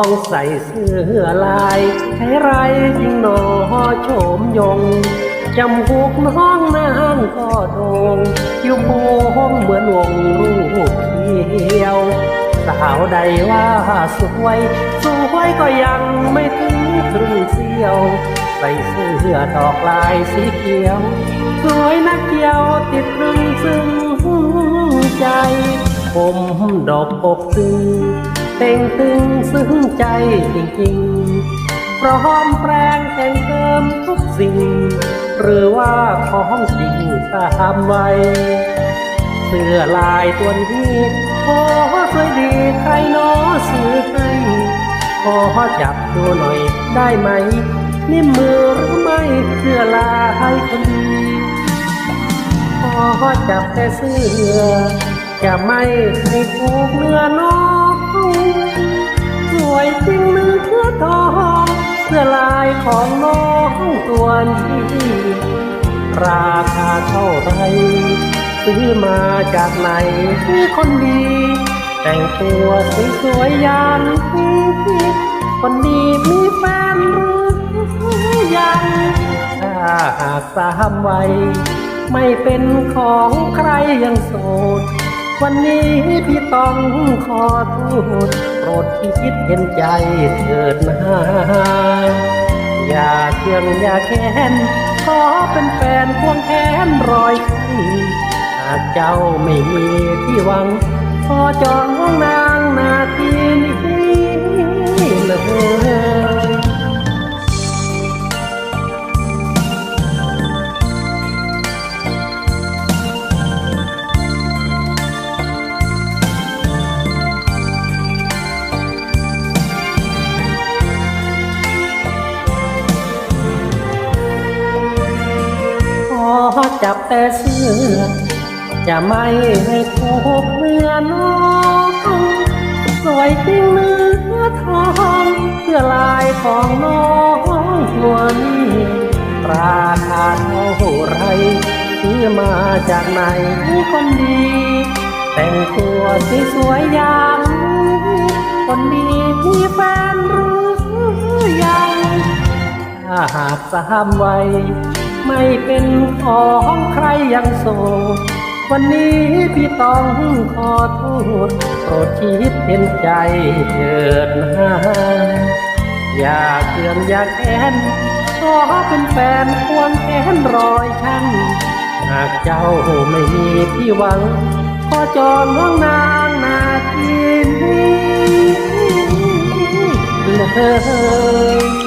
องใส่เสื้อลายให้ไรยิงหนอโฉมยง จำหูกน้องนางก็โดงคิ้วโค้องเหมือนวงรูปเขียว สาวใดว่าสวยสวยก็ยังไม่ถึงครึ่งเสี้ยว ใส่เสื้อดอกลายสีเขียว สวยนักเกี่ยวติดรึงซึ้งใจผมดอกอกตึง เต่งตึงซึ้งใจจริงๆพร้อมแปลงแต่งเติมทุกสิ่ง หรือว่าของจริงตามไว้เสื้อลายตัวนี้ขอสวยดีใครหนอซื้อให้ขอจับดูหน่อยได้ไหม นี่มือหรือไม่เสื้อลายคนดีขอจับแต่เสื้อจะไม่ให้ถูกเนื้อน้อง สวยจริงมือเนื้อทองเสื้อลายของน้องตัวนี้ราคาเท่าไรซื้อมาจากไหนคนดี แต่งตัวสวยๆอย่างนี้คนดีมีแฟนหรือยังถ้าหากสามวัยไม่เป็นของใครยังโสด วันนี้พี่ต้องขอโทษโปรดคิดเห็นใจเถิดนะอย่าเคืองอย่าแค้นขอเป็นแฟนควงแขนรอยขึ้หากเจ้าไม่มีที่หวัง ขอจองห้องนางนาทีนี้ จับแต่เสื้อจะไม่ให้ถูกเนื้อน้องสวยจริงเนื้อทองเสื้อลายของน้องนวลราคาเท่าไรซื้อมาจากไหนคนดี แต่งตัวสวยๆอย่างคนดีมีแฟนหรือยังถ้าหากสามวัย ไม่เป็นของใครยังโสดวันนี้พี่ต้องขอโทษโปรดคิดเห็นใจเถิดนะอย่าเคืองอย่าแค้นขอเป็นแฟนควงแขนรอยช้ำหากเจ้าไม่มีที่หวังขอจองน้องนางนาทีนี้เลย